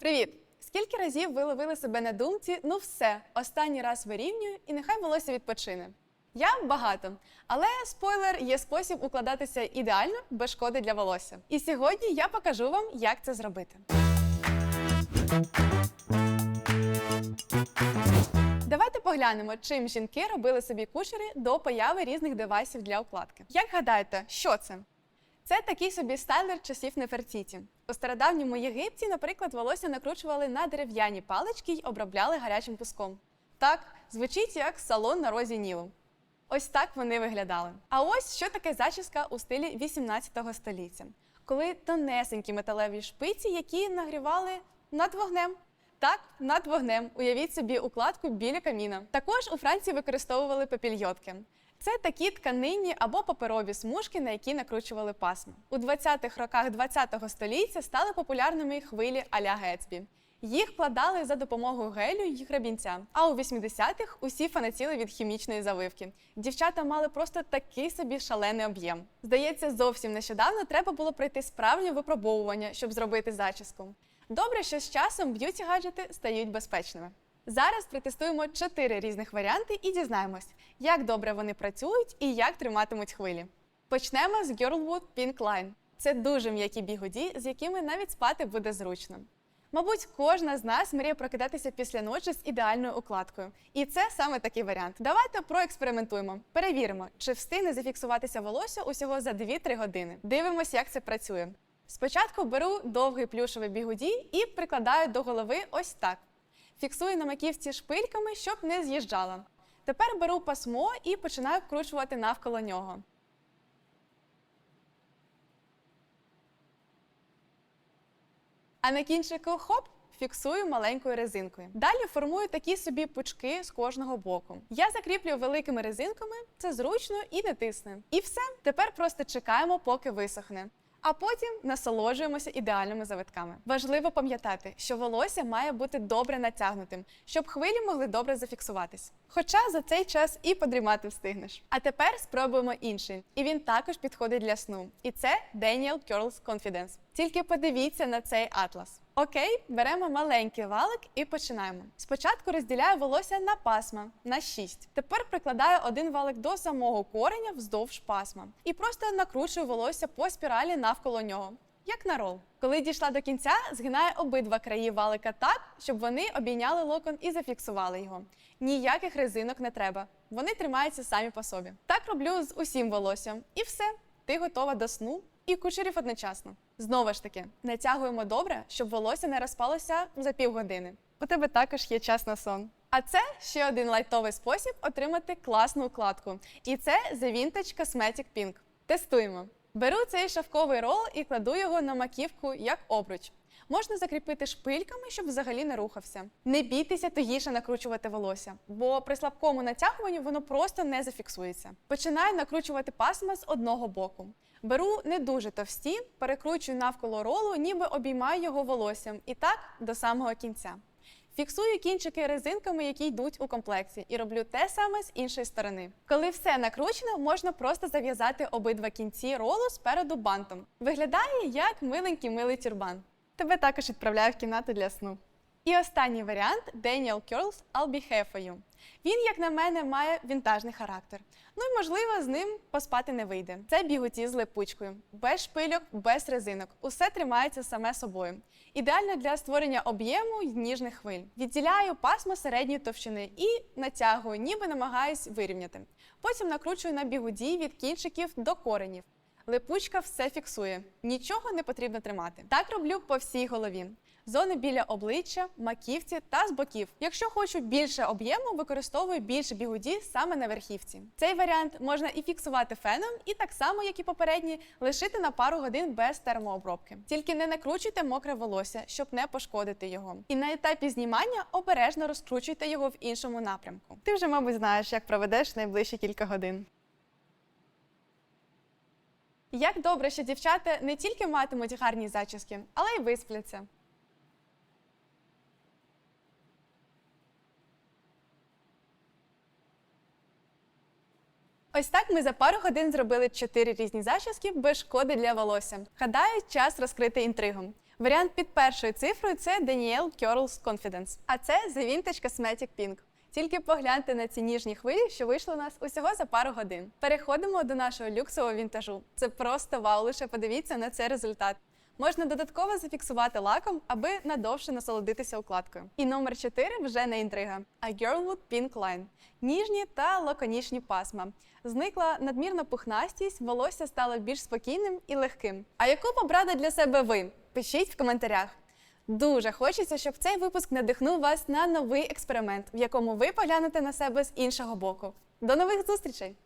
Привіт! Скільки разів ви ловили себе на думці? Ну все, останній раз вирівнюю і нехай волосся відпочине. Я багато, але спойлер є спосіб укладатися ідеально без шкоди для волосся. І сьогодні я покажу вам, як це зробити. Давайте поглянемо, чим жінки робили собі кучері до появи різних девайсів для укладки. Як гадаєте, що це? Це такий собі стайлер часів Нефертіті. У стародавньому Єгипті, наприклад, волосся накручували на дерев'яні палички й обробляли гарячим пуском. Так, звучить як салон на розі Нілу. Ось так вони виглядали. А ось що таке зачіска у стилі 18 століття, коли тонесенькі металеві шпиці, які нагрівали над вогнем. Так, над вогнем. Уявіть собі укладку біля каміна. Також у Франції використовували папільйотки. Це такі тканинні або паперові смужки, на які накручували пасма. У 20-х роках 20-го століття стали популярними хвилі а-ля Гетсбі. Їх вкладали за допомогою гелю й грабінця. А у 80-х усі фанатіли від хімічної заливки. Дівчата мали просто такий собі шалений об'єм. Здається, зовсім нещодавно треба було пройти справжнє випробовування, щоб зробити зачіску. Добре, що з часом б'юті гаджети стають безпечними. Зараз протестуємо чотири різних варіанти і дізнаємось, як добре вони працюють і як триматимуть хвилі. Почнемо з Girlwood Pink Line. Це дуже м'які бігуді, з якими навіть спати буде зручно. Мабуть, кожна з нас мріє прокидатися після ночі з ідеальною укладкою. І це саме такий варіант. Давайте проекспериментуємо. Перевіримо, чи встигне зафіксуватися волосся усього за 2-3 години. Дивимось, як це працює. Спочатку беру довгий плюшевий бігуді і прикладаю до голови ось так. Фіксую на маківці шпильками, щоб не з'їжджала. Тепер беру пасмо і починаю вкручувати навколо нього. А на кінчику хоп. Фіксую маленькою резинкою. Далі формую такі собі пучки з кожного боку. Я закріплю великими резинками, це зручно і не тисне. І все. Тепер просто чекаємо, поки висохне. А потім насолоджуємося ідеальними завитками. Важливо пам'ятати, що волосся має бути добре натягнутим, щоб хвилі могли добре зафіксуватись. Хоча за цей час і подрімати встигнеш. А тепер спробуємо інший. І він також підходить для сну. І це Daniel Curls Confidence. Тільки подивіться на цей атлас. Окей, беремо маленький валик і починаємо. Спочатку розділяю волосся на пасма на 6. Тепер прикладаю один валик до самого кореня вздовж пасма і просто накручую волосся по спіралі навколо нього. Як на рол. Коли дійшла до кінця, згинаю обидва краї валика так, щоб вони обійняли локон і зафіксували його. Ніяких резинок не треба. Вони тримаються самі по собі. Так роблю з усім волоссям. І все, ти готова до сну і кучерів одночасно. Знову ж таки, натягуємо добре, щоб волосся не розпалося за півгодини. У тебе також є час на сон. А це ще один лайтовий спосіб отримати класну укладку. І це The Vintage Cosmetic Pink. Тестуємо. Беру цей шовковий рол і кладу його на маківку як обруч. Можна закріпити шпильками, щоб взагалі не рухався. Не бійтеся тугіше накручувати волосся, бо при слабкому натягуванні воно просто не зафіксується. Починаю накручувати пасма з одного боку. Беру не дуже товсті, перекручую навколо ролу, ніби обіймаю його волоссям, і так до самого кінця. Фіксую кінчики резинками, які йдуть у комплекті, і роблю те саме з іншої сторони. Коли все накручено, можна просто зав'язати обидва кінці ролу спереду бантом. Виглядає як миленький милий тюрбан. Тебе також відправляю в кімнату для сну. І останній варіант Daniel Curls I'll Be Here For You. Він, як на мене, має вінтажний характер. Ну і можливо, з ним поспати не вийде. Це бігуті з липучкою, без шпильок, без резинок. Усе тримається саме собою. Ідеально для створення об'єму й ніжних хвиль. Відділяю пасмо середньої товщини і натягую, ніби намагаюсь вирівняти. Потім накручую на бігуді від кінчиків до коренів. Липучка все фіксує, нічого не потрібно тримати. Так роблю по всій голові. Зони біля обличчя, маківці та з боків. Якщо хочу більше об'єму, використовую більше бігуді саме на верхівці. Цей варіант можна і фіксувати феном, і так само, як і попередні, лишити на пару годин без термообробки. Тільки не накручуйте мокре волосся, щоб не пошкодити його. І на етапі знімання обережно розкручуйте його в іншому напрямку. Ти вже, мабуть, знаєш, як проведеш найближчі кілька годин. Як добре, що дівчата не тільки матимуть гарні зачіски, але й виспляться. Ось так ми за пару годин зробили чотири різні зачіски без шкоди для волосся. Гадаю, час розкрити інтригу. Варіант під першою цифрою це Danielle Curls Confidence. А це The Vintage Cosmetic Pink. Тільки погляньте на ці ніжні хвилі, що вийшли у нас усього за пару годин. Переходимо до нашого люксового вінтажу. Це просто вау, лише подивіться на цей результат. Можна додатково зафіксувати лаком, аби надовше насолодитися укладкою. І номер 4 вже не інтрига, а Girlwood Pink Line. Ніжні та лаконічні пасма. Зникла надмірна пухнастість, волосся стало більш спокійним і легким. А яку побрати для себе ви? Пишіть в коментарях. Дуже хочеться, щоб цей випуск надихнув вас на новий експеримент, в якому ви поглянете на себе з іншого боку. До нових зустрічей!